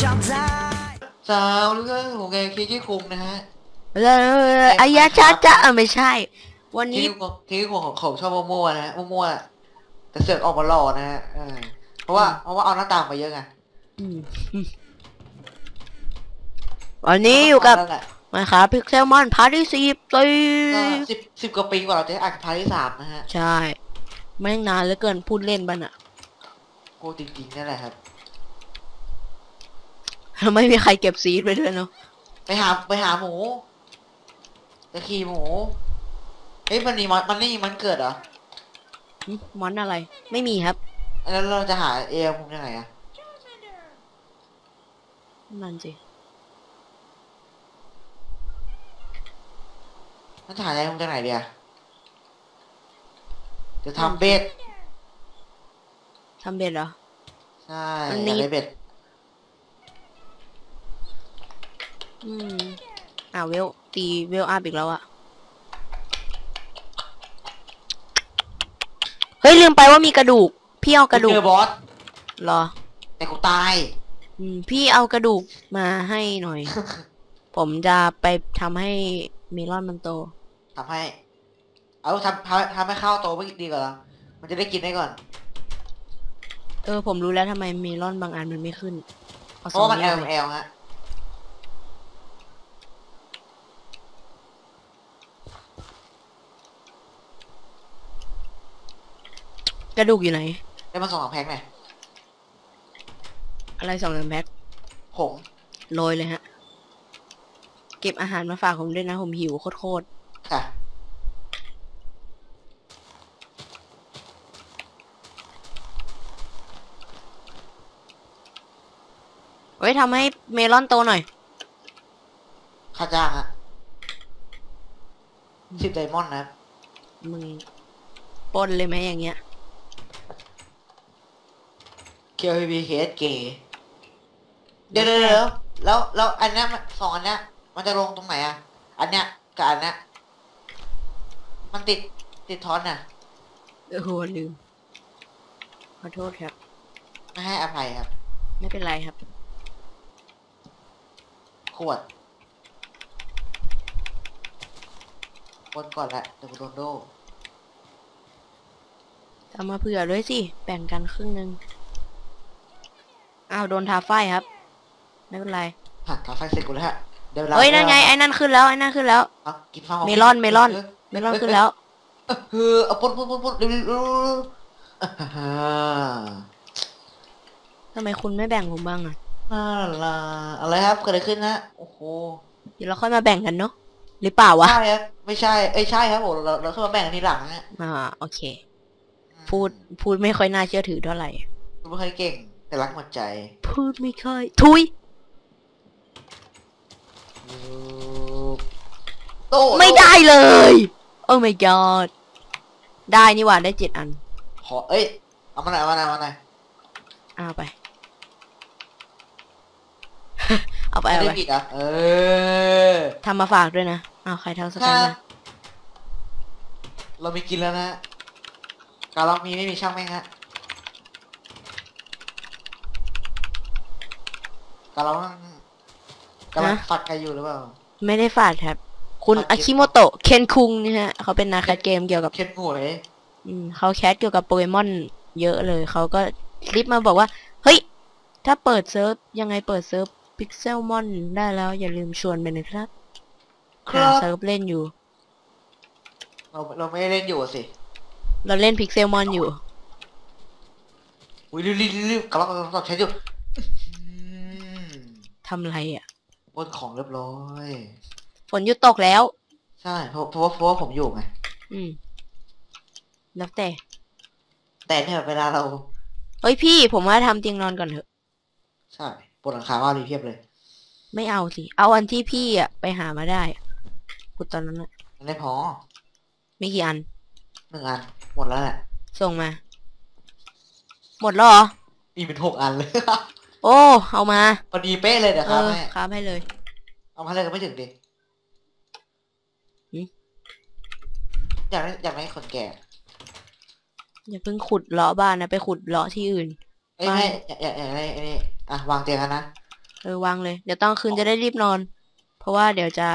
สาวเรื่องของแกคิดที่คุมนะฮะเลยอายาจ้าจ้าเออไม่ใช่ วันคิดนี้ที่คุมคิดที่คุมของเขาชอบมั่วๆนะฮะมั่วๆแต่เสือกออกมาหล่อนะฮะเออเพราะว่าเพราะว่าเอาหน้าต่างไปเยอะไงอืมอืมวันนี้อยู่กับนั่นแหละมาครับพิกเซลมอนพาร์ทที่สิบตีก็สิบสิบกว่าปีกว่าเราจะได้อ่านพาร์ทที่สามนะฮะ ใช่แม่งนานเหลือเกินพูดเล่นบ้านอะโกจริงๆนั่นแหละครับ ไม่มีใครเก็บซีดไปด้วยเนาะไปหาไปหาหมูจะขี่หมูเฮ้ยมันนี่มันมันนี่มันเกิดเหรอหึมอนอะไร ไม่มีครับ แล้วเราจะหาเอลมุมยังไงอะนั่นสิมันจะหาเอลมุมจากไหนเดียจะทำเบ็ดทำเบ็ดเหรอ ใช่มันอมียากได้เบ็ด อืมอ่าเวล ตีเวลอัพอีกแล้วอะเฮ้ยลืมไปว่ามีกระดูก พี่เอากระดูเจกอบอสเหรอ แต่กูตายอืมพี่เอากระดูกมาให้หน่อย ผมจะไปทำให้เมลอนมันโต ทำให้ เอาทำทำทำให้ข้าวโตไม่ดีกว่าเหรอมันจะได้กินได้ก่อนเออผมรู้แล้วทำไมเมลอนบางอันมันไม่ขึ้นเอาเพสราะองว่ามันอแอย่างลเลยแอลฮะ กระดูกอยู่ไหน ได้มาสองสามแพ็คไงอะไรสองสามแพ็คผงโรยเลยฮะ เก็บอาหารมาฝากผมด้วยนะ ผมหิวโคตรค่ะ ๆไว้ทำให้เมลอนโตหน่อย ค่าจ้างฮะสิบไดมอนด์นะครับมึงปล้นเลยไหมอย่างเงี้ย เคียวพีเคสเกเดี๋ยวเดี๋ยวเดี๋ยวแล้วแล้วอันเนี้ยมันสองอันเนี้ยมันจะลงตรงไหนอะ อันเนี้ยกับอันเนี้ยมันติดติดทอนน่ะเออโหลืม ขอโทษครับ ไม่ให้อภัยครับ ไม่เป็นไรครับ ขวดคนก่อนแหละเดี๋ยวกูโดนโด เอามาเผื่อด้วยสิ แบ่งกันครึ่งหนึ่ง อ้าวโดนทาไฟครับ ไม่เป็นไรหักกาไฟเสร็จกูแล้วฮะเดี๋ยวเราเฮ้ยนั่นไงไอ้นั่นขึ้นแล้วไอ้นั่นขึ้นแล้ว เอากินฟ้าเมลอนเมลอนเมลอนขึ้นแล้วเออเอาพ่นพ่นพ่นพ่นเร็วเร็วเร็วเร็วอ่าทำไมคุณไม่แบ่งผมบ้างอะอ่าล่ะอะไรครับเกิดอะไรขึ้นฮะโอ้โหเดี๋ยวเราค่อยมาแบ่งกันเนาะหรือเปล่าวะใช่ครับไม่ใช่เอ้ยใช่ครับผมเราเราเข้ามาแบ่งกันทีหลังฮะอ่าโอเค พูดพูดไม่ค่อยน่าเชื่อถือเท่าไหร่พูดไม่ค่อยเก่ง แต่รักหมดใจ พูดไม่ค่อย ทุย โตไม่ได้เลย โอ้ my god ได้นี่หว่าได้เจ็ดอัน ขอ เอ้ย เอามาหน่อยเอามาหน่อยเอามาหน่อยเอาไป เอาไปไม่เอาได้ไป ผิดอะเออ ทำมาฝากด้วยนะ เอาใครทำสแกถ้านมาเรามีกินแล้วนะ การล็อกมีไม่มีช่างแม่งฮะ การล็อกกำลังฝัดกันอยู่หรือเปล่า ไม่ได้ฝากครับ คุณฝากเกมอาคิโมโตะเคนคุงนะฮะ เขาเป็นนักแคสเกมเกี่ยวกับเข็ดหวยอืมเขาแคสเกี่ยวกับโปเกมอนเยอะเลย เขาก็คลิปมาบอกว่า เฮ้ย ถ้าเปิดเซิร์ฟยังไงเปิดเซิร์ฟพิกเซลมอนได้แล้วอย่าลืมชวนไปนะครับคหารับเซิร์ฟเล่นอยู่ เราเราไม่ได้เล่นอยู่อะสิ เราเล่นพิกเซลมอนอยู่อุ้ยรีบรีบรีบกำลังกำลังตอบใช้อยู่อืม ทำอะไรอะบนของเรียบร้อย ฝนหยุดตกแล้ว ใช่เพราะเพราะว่าเพราะว่าผมอยู่ไง อืม แล้วแต่ แต่เนี่ยเวลาเรา เฮ้ยพี่ ผมว่าทำเตียงนอนก่อนเถอะ ใช่บนหลังคาบ้านมีเพียบเลยไม่เอาสิ เอาอันที่พี่อะไปหามาได้อะขุดตอนนั้นอะมันไม่พอมีกี่อัน หนึ่งอัน หมดแล้วแหละส่งมา หมดแล้วเหรอ มีเป็นหกอันเลย โอ้เอามาพอดีเป๊ะเลยเดี๋ยวเอครับอแม่ครับให้เลย เอามาเลยก็ไม่ถึงดิหืมอยากได้อยากได้คนแก่อย่าเพิ่งขุดเลาะบ้านนะไปขุดเลาะที่อื่นเอ้ยไม่ ไม่อยากอยากอยากได้ไอ้นี่อะวางเตียงกันนะเออวางเลยเดี๋ยวตอนคืนจะได้รีบนอน เพราะว่าเดี๋ยวจะ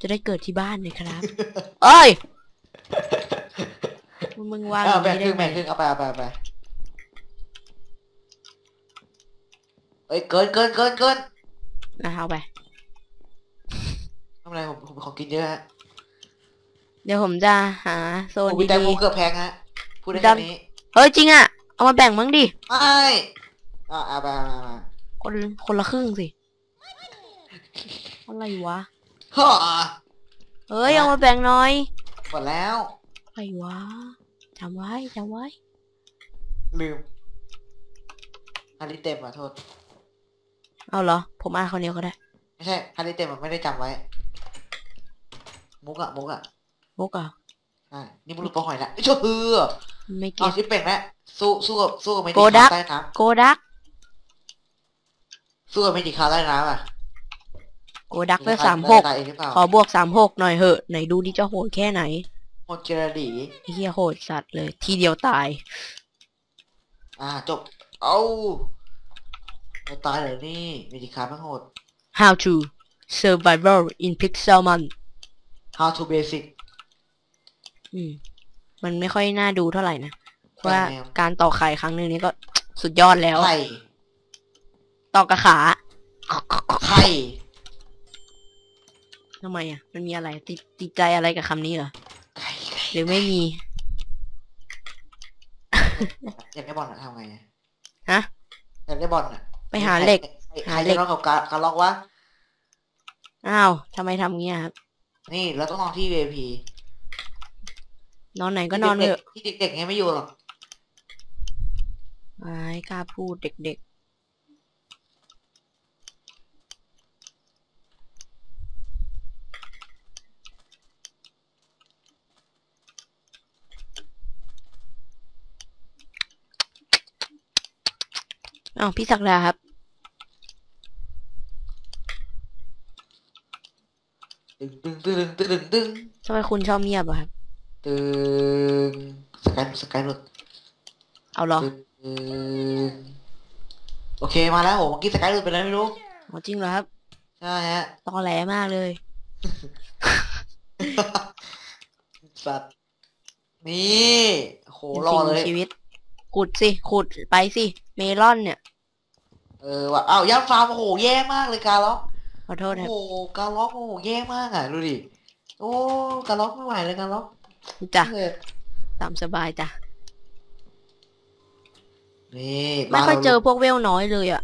จะได้เกิดที่บ้านเลยครับ เอ้ยมึงวางอเอาย่างแบ่งนี้ครึ่งได้แบ่งไงครึ่งเอาไปเอาไปเอาไป เอ้ยเกินเกินเกินเกินนะเอาไป ทำไรผมผมของกินเยอะฮะเดี๋ยวผมจะหาโซนผมมีแตงดีโมเกือบแพงฮะ พูดได้ดำแค่นี้ ๆเฮ้ยจริงอะเอามาแบ่งมั้งดิ ไม่อ่าเอาไปเอาไปเอาไปคนคนละครึ่งสิ อะไรวะ ฮ่าเฮ้ยเอามาแบ่งหน่อย หมดแล้ว อะไรวะจำไว้จำไว้ ลืมฮันนี่เต็มอะโทษ เอาเหรอ ผมอ่านคนเดียวก็ได้ ไม่ใช่ฮันนี่เต็มมันไม่ได้จำไว้ มุกอะมุกอะมุกอะใช่นี่มุกลูกปลาหอยละไอ้ชั่วเฮือไม่อ๋อเก็ตชิปเป่งแล้วสู้สู้กับสู้กับเมจิโกดักคาใต้น้โกดักำสู้กับเมจิคาใต้น้ำอะโกดักเลือสามหกตายเองหรือเปล่าขอบวกสามหกหน่อยเหอะไหนดูดิจะโหดแค่ไหนโมเจรดี ไอ้เฮียโหดสัตว์เลย ทีเดียวตาย อ่าจบ เอา เราตายเลยนี่เมจิคาไม่งโหด How to survival in Pixelmon how to basic อืม มันไม่ค่อยน่าดูเท่าไหร่นะเพราะว่าแนวการต่อไข่ครั้งหนึ่งนี้ก็สุดยอดแล้วไข่ต่อกระขาไข่ทำไมอะ มันมีอะไรติดติดใจอะไรกับคำนี้เหรอไข่ไข่หรือไม่มีอยากได้บอลอะทำไงอะฮะอยากได้บอลอะไป หาเหล็ก ใครหาใครเหล็กจะร้องกับการการล็อกวะ อ้าวทำไมทำงี้อะครับ นี่เราต้องนอนที่ VIP นอนไหนก็นอนเถอะที่เด็กๆไงไม่อยู่หรอกไอ้กล้าพูดเด็กๆอ้าวพี่ศักดาครับ ตึงตึง ตึงตึงตึงตึงทำไมคุณชอบเงียบอะครับตึงสกายสกายหลุดเอาเหรอตึงโอเคมาแล้วโหเมื่อกี้สกายหลุดไปแล้วไม่รู้อ๋อจริงเหรอครับใช่ฮะตอแหลมากเลย สัตว์นี่โหรอเลยชีวิต ขุดสิขุดไปสิ เมลอนเนี่ย เออว่ะอ้าวย่างฟาร์มโอ้โหแย่มากเลยการล็อกขอโทษครับโอ้โหการล็อกโอ้โหแย่มากอะดูดิ โอ้การล็อกไม่ไหวเลยการล็อกจ้ะเออตามสบายจ้ะนี่ไม่ค่อยบ้านราเจอพวกเวลน้อยเลยอะ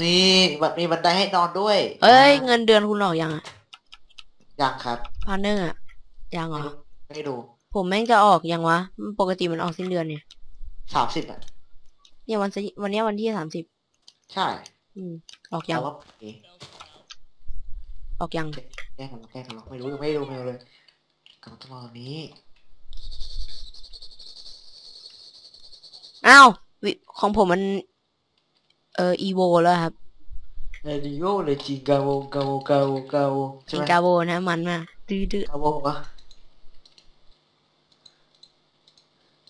นี่บัดมีบันไดให้นอนด้วยเอ้ยนะเงินเดือนคุณออกยังอะยังครับพาร์เนอร์อะยังเหรอไม่ได้ดูผมแม่งจะออกยังวะ ปกติมันออกสิ้นเดือนเนี่ย สามสิบอะ เนี่ยวันที่วันเนี้ยวันที่สามสิบใช่อืมออกยังแต่ว่าเอ๊ะออกยังแก ล้งกันแกล้งกันหรอกไม่รู้ยังไม่ได้ดูไม่รู้เลยกลับมาตอนนี้อ้าววิของผมมัน เอออีโวแล้วครับเรดิโอเลยจิงกาโวกาโวกาโวกาโวใช่จิไหงมกาโบนะมันมากดื้อดื้อกาโววะ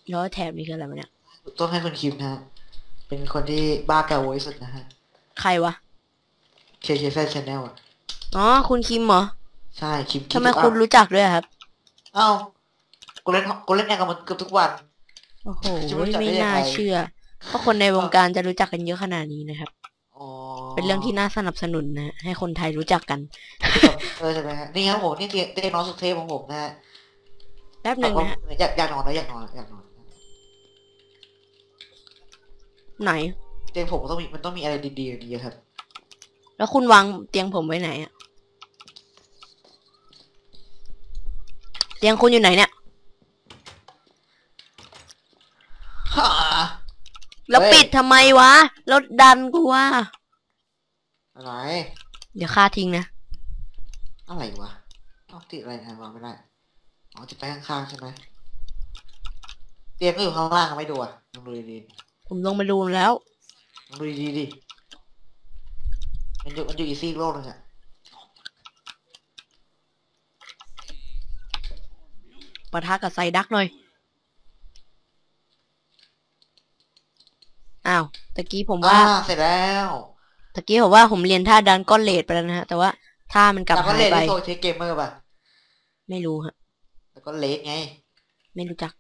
แล้วแถบนี้คืออะไรวะเนี่ย ต้องให้คนคิมนะฮะเป็นคนที่บ้ากาโวที่สุดนะฮะ ใครวะเคเคแฟชแนลอะ อ๋อ คุณคิมเหรอ ใช่คิมทำไมคุณรู้จักด้วยอะครับ เอ้ากูเล่นกูเล่นแอร์กับมันเกือบทุกวัน โอ้โหจะรู้จักได้ไม่ยังไงน่าเชื่อว่าคนในวงการจะรู้จักกันเยอะขนาดนี้นะครับอ๋อเป็นเรื่องที่น่าสนับสนุนนะ ให้คนไทยรู้จักกัน เออใช่ไหมฮะนี่ครับผมนี่เตียงเตียงนอนสุดเทพของผมนะฮะแป๊บหนึ่งนะฮะอยากอยากนอนแล้วอยากนอนอยากนอน ไหน เตียงผมมันต้องมีมันต้องมีอะไรดีๆอย่างนี้ครับ แล้วคุณวางเตียงผมไว้ไหนอะ เตียงคุณอยู่ไหนเนี่ยฮ่าแล้วเฮ้ยปิดทำไมวะแล้วดันกูว่าอะไร เดี๋ยวค่าทิ้งนะ อะไรวะเอาติดอะไรนะวางไม่ได้อ๋อจะไปข้างๆใช่ไหมเตียงก็อยู่ข้างล่างไม่ดูอะลองดูดีผมลงไปดูแล้วๆลองดูดีๆดิมันอยู่มันอยู่อีกซีกโลกนึงอะ ปะทะกับไซดักหน่อย อ้าวตะกี้ผมอ่าว่า เสร็จแล้วตะกี้ผมว่าผมเรียนท่าดันก้อนเลดไปแล้วนะฮะ แต่ว่าท่ามันกลับแล้วก็หาเลยดไป ที่โซเชเกมเมอร์ป่ะ ไม่รู้ฮะ แล้วก็เลดไง ไม่รู้จัก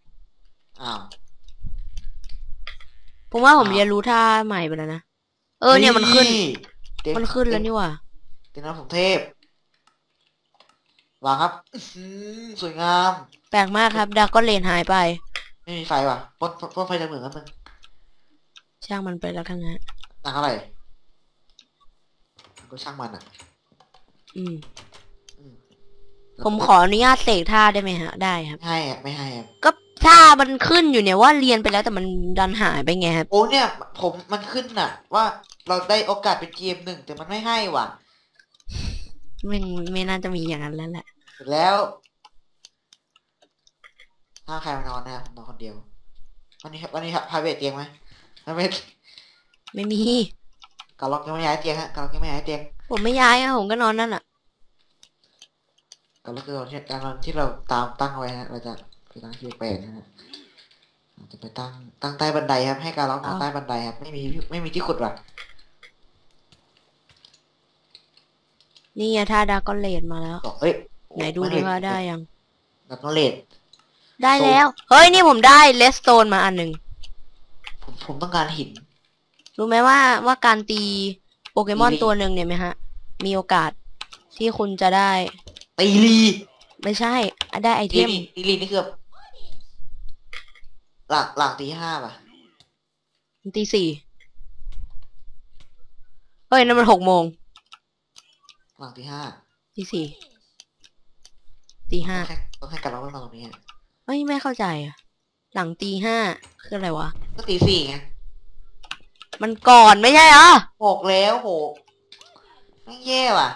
อ้าว ผมว่าผมอ้าว เรียนรู้ท่าใหม่ไปแล้วนะ เออเนี่ยมันขึ้นเด็กมันขึ้นแล้วนี่หว่าเด็กน้ำผมเทพวางครับอื้อหือสวยงาม แปลกมากครับดาก้อนเลนหายไป ไม่มีไฟว่ะปนปนปนไฟจากเหมืองกันมึงช่างมันไปแล้วกันนะหนักเท่าไหร่ก็ช่างมันอะอืมอืม ผมขออนุญาตเสกท่าได้ไหมฮะ ได้ครับ ไม่ให้อะไม่ให้อะก็ท่ามันขึ้นอยู่เนี่ยว่าเรียนไปแล้วแต่มันดันหายไปไงครับ โอ้เนี่ย ผมมันขึ้นน่ะ ว่าเราได้โอกาสเป็นเกมหนึ่งแต่มันไม่ให้ว่ะไม่ไม่น่าจะมีอย่างนั้นแล้วแหละเสร็จแล้ว ถ้าใครมานอนนะครับผมนอนคนเดียว วันนี้วันนี้พาเวทเตียงไหมพาเวทไม่มีกาล็อกยังไม่ย้ายเตียงฮะกาล็อกยังไม่ย้ายเตียงผมไม่ย้ายอะผมก็นอนนั่นแหละกาล็อกคือที่การนอนที่เราตามตั้งไว้ฮะเราจะไปตั้งที่แปลกๆนะฮะเราจะไปตั้งตั้งใต้บันไดครับ ให้กาล็อกนอนใต้บันไดครับ ไม่มีไม่มีที่ขุดว่ะนี่ไงท่าดาก้อนเลนมาแล้วบอกเอ้ยไหนดูดิว่าได้ยังแล้วก็เลด ได้แล้ว เฮ้ยนี่ผมได้เลสโตนมาอันหนึ่งผมผมต้องการหิน รู้ไหมว่าว่าการตีโปเกมอนตีตัวหนึ่งเนี่ยไหมฮะ มีโอกาสที่คุณจะได้ตีลีไม่ใช่อะได้ไอเทตีมลีตีลีนี่คือแบบหลังหลังตีห้าป่ะตีสี่เฮ้ยนั่นมันหกโมงหลังตีห้าตีสี่ตีห้าต้องให้ต้องให้กาล็อกนอนตรงนี้ ฮะเฮ้ยไม่เข้าใจอะหลังตีห้าคืออะไรวะ ก็ตีสี่ไงมันก่อนไม่ใช่เหรอหกแล้วโหไม่แย่ว่ะ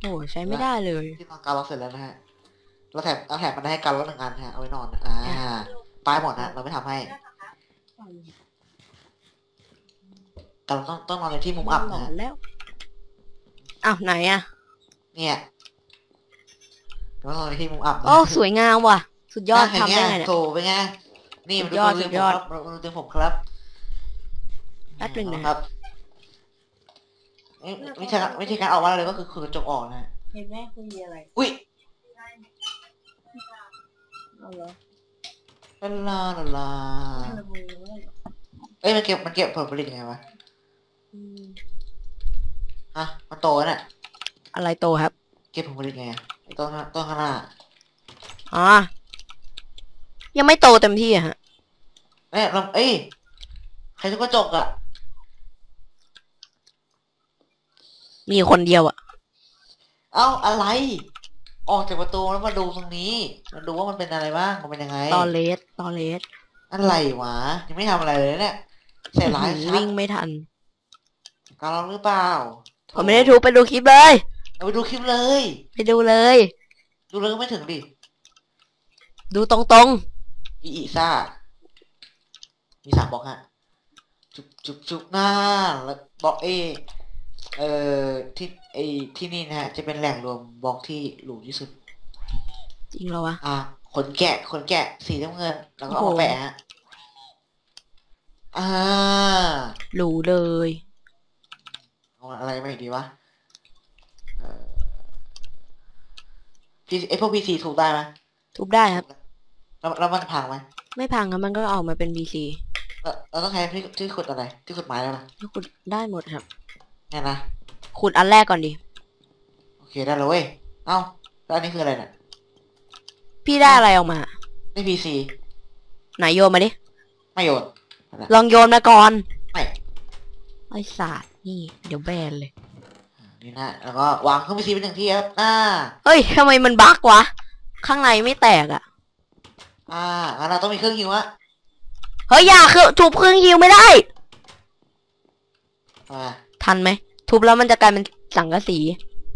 โอ้ใช้ไม่ได้เลยที่นอนการล็อกเสร็จแล้วนะฮะเราแถมเอาแถมมันได้ให้การล็อกหนึ่งอันฮะเอาไว้นอนนะอ่าปลายหมดนะเราไม่ทำให้การล็อกต้องต้องนอนในที่มุมอับหลนะอฮะนแล้วอ้าวไหนอะเนี่ย ต้องนอนในที่มุมอับนะโอ้สวยงามว่ะ สุดยอดะทำได้ไงเห็นเนี่ย โถเป็นไงนี่สุมันดดูยอดมือสุผมดยอดครับมันดูมือผมครับแป๊บหนึ่งนะครับไม่ไม่ใช่ไม่ใช่การออกมาเลยก็คือคือกระจกออกนะฮะเห็นไหมคุณมีอะไรอุ้ยเอาเหรอลาลาลาลาเอ้ยมันเก็บมันเก็บผลผลิตยังไงวะฮะมันโตแล้วเนี่ยอะไรโตครับ เก็บผลผลิตไงอะไอ้ ต้นข้างต้นข้างหน้าอ๋อ ยังไม่โตเต็มที่อะฮะเอ้ยเราเอ้ย ใครทุกกระจกอะมีคนเดียวอะเอ้าอะไร ออกจากประตูแล้วมาดูตรงนี้มาดูว่ามันเป็นอะไรบ้างมันเป็นยังไงตอเลสตอเลสอะไรวะยังไม่ทำอะไรเลยเนี่ยเสียร้ายชัดวิ่งไม่ทันการลองหรือเปล่าผมไม่ได้ทุบไปดูคลิปเลย เอาไปดูคลิปเลย ไปดูเลย ดูเลยก็ไม่ถึงดิ ดูตรงอีอีซ่า มีสามบล็อกฮะ จุบจุบจุบหน้า แล้วบล็อกเอ เอ่อ ที่ไอที่นี่นะฮะ จะเป็นแหล่งรวมบล็อกที่หรูที่สุด ๆ จริงเหรอวะ อะขนแกะขนแกะสีน้ำเงิน แล้วก็เอาโอ้มาโห แปะฮะ อ่า หรูเลย เอาอะไรมาอีกดีวะ เอ่อ พีไอพวกพีซีถูกได้ไหมทุบได้ครับ แล้วแล้วมันพังไหมไม่พังครับมันก็ออกมาเป็น BC แล้วเราต้องใช้ที่ที่ขุดอะไร ที่ขุดไม้แล้วนะแล้วขุดได้หมดครับเนี่ยนะขุดอันแรกก่อนดิโอเคได้แล้วเว้ยเอ้าแล้วอันนี้คืออะไรเนี่ยพี่ได้อะไรออกมาได้พีซีไหนโยนมาดิไม่โยนลองโยนมาก่อนไม่ไอ้ศาสตร์นี่ เดี๋ยวแบนเลย นี่นะแล้วก็วางเครื่องพีซีเป็นหนึ่งที่ครับอ่า เฮ้ยทำไมมันบั๊กวะ ข้างในไม่แตกอะอ่างั้นเราต้องมีเครื่องหิวอะเฮ้ยอย่าคือทุบเครื่องฮิวไม่ได้ อ่าทันไหมทุบแล้วมันจะกลายเป็นสังกะสี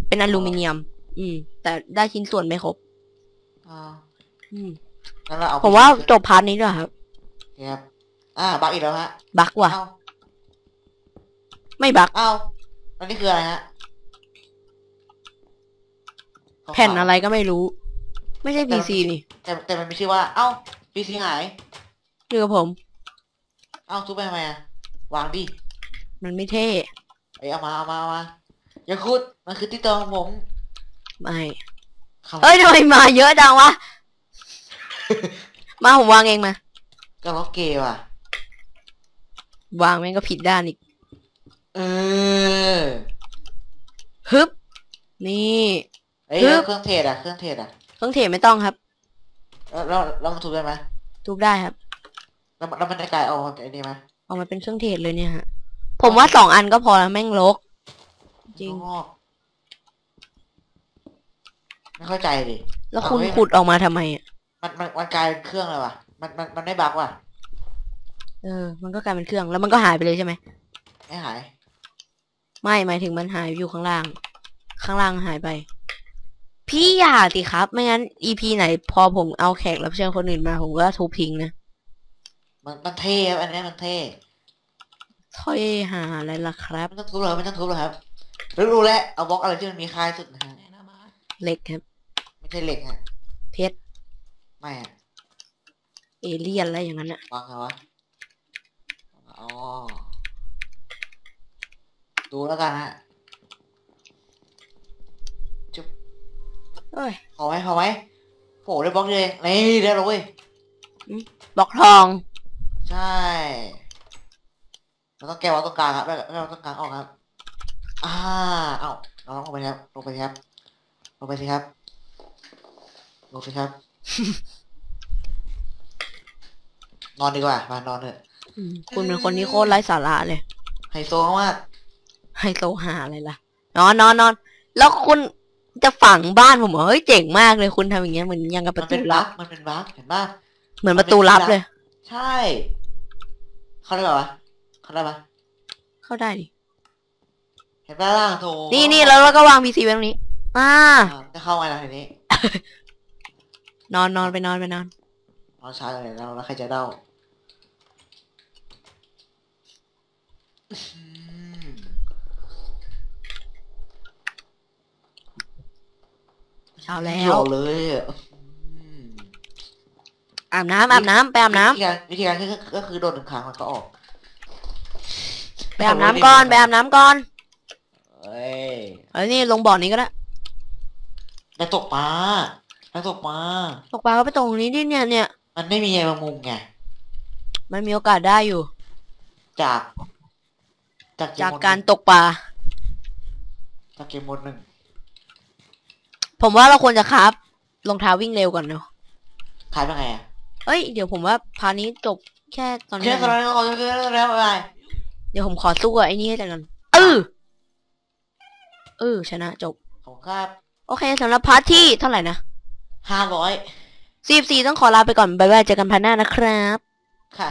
เป็นอลูมิเนียม อืม แต่ได้ชิ้นส่วนไม่ครบ อ่าอืมงั้นเราเอาผมว่าจบพาร์ทนี้ด้วยครับโอเคครับอ่าบักอีกแล้วฮะบั๊กว่ะ เอ้าไม่บั๊กเอ้าแล้วนี่คืออะไรฮะ แผ่นอะไรก็ไม่รู้ ไม่ใช่ PC นี่ แต่แต่มันมีชื่อว่า เอ้าพีซีหายอยู่กับผม เอ้าทุบไปทำไมอะวางดิ มันไม่เท่เอ้ยเอามาเอามาเอามาอย่าคุดมันคือที่ตองผม ไม่คำเอ้ยทำไมมาเยอะจังวะ มาผมวางเองมา ก็ล็อกเกย์ว่ะ วางแม่งก็ผิดด้านอีก เออฮึบ นี่ เอ้ยฮึบแล้วเครื่องเทศอะเครื่องเทศอะเครื่องเทไม่ต้องครับแล้วแล้วแล้วมันทุบได้ไหมทุบได้ครับแล้วมันแล้วมันจะกลายออกมาเป็นไอ้นี่ไหมออกมาเป็นเครื่องเทศเลยเนี่ยฮะผมว่าสองอันก็พอแล้วแม่งลก จริงข้างนอกไม่เข้าใจดิแล้วคุณเอาไว้ขุดออกมาทำไมอะมันมันมันกลายเป็นเครื่องเลยว่ะมันมันมันไม่บักว่ะเออ มันก็กลายเป็นเครื่องแล้วมันก็หายไปเลยใช่ไหมไม่หาย ไม่หมายถึงมันหายอยู่ข้างล่าง ข้างล่างหายไป พี่อย่าสิครับ ไม่งั้น EP ไหน พอผมเอาแขกรับเชิญคนอื่นมา ผมก็ทุบทิ้งนะมันมันเท่ครับอันนี้มันเท่ถ้อยหาอะไรล่ะครับ ไม่ต้องทุบเลยไม่ต้องทุบเลยครับรู้รู้แล้วเอาบล็อกอะไรที่มันมีค่าที่สุดนะฮะเหล็กครับ ไม่ใช่เหล็กฮะเพชรไม่อะเอเลี่ยนอะไรอย่างนั้นอะวางไงวะอ๋อดูแล้วกันฮะจุ๊บ เอ้ยพอไหมพอไหมโหได้บล็อกเลยนี่ได้แล้วเว้ยบล็อกทอง ใช่เราต้องแก้วาตรงกลางครับแก้วาตรงกลางออกครับ อ่า เอ้าเราลงไปครับลงไปสิครับลงไปสิครับลงสิครับ นอนดีกว่ามานอนเถอะอืมคุณเป็นคนที่โคตรไร้สาระเลยไฮโซมากไฮโซหาอะไรล่ะ นอนนอนนอน แล้วคุณ จะฝังบ้านผมเหรอเฮ้ยเจ๋งมากเลยคุณทำอย่างเงี้ยเหมือนยังกับปมันระเป็ตูนลับั๊กมันเป็นบั๊กเห็นป่ะ เหมือนประตูลับเลย ใช่ เขาได้ป่าวะเขาได้ปะเข้าได้ดิเห็นป่ะล่างโถนี่นี่แล้วเราก็วางพีซีไว้ตรงนี้ อ่า อ่าจะเข้ามาแล้วทีนี้นอนนอนไปนอนไปนอนนอนช้าเลยแล้วแล้วใครจะเล่าอืม เอาแล้เหี่วยวเลยอะอืมอาบน้ำอาบน้ำไปอาบน้ำวิธีการวิธีการก็คือก็คือโดนหนึ่งครั้งมันก็ออกไปอาบน้ำก่อนไปอาบน้ำก่อนเอ้ยเอ้ยนี่ลงบ่อนี้ก็ได้ไปตกปลาไปตกปลา ตกปลาก็ไปตรงนี้ดิเนี่ยเนี่ยมันไม่มีใยแมงมุมไง มันมีโอกาสได้อยู่ จาก จากจากเมมอนการตกปลาจากเกมโหมดหนึ่ง ผมว่าเราควรจะครับรองเท้าวิ่งเร็วก่อนเนาะขายเป็นไงอะเอ้ยเดี๋ยวผมว่าพาร์ทนี้จบแค่ตอนนี้แค่ตอนนั้นก็แค่แล้วอะไรเดี๋ยวผมขอสู้กับไอ้นี่ให้จังกันเออเออชนะจบผมครับ โอเคสำหรับพาร์ทที่เท่าไหร่นะห้าร้อยสี่สี่ต้องขอลาไปก่อนบ๊ายบายเจอกันพาร์ทหน้านะครับ ค่ะ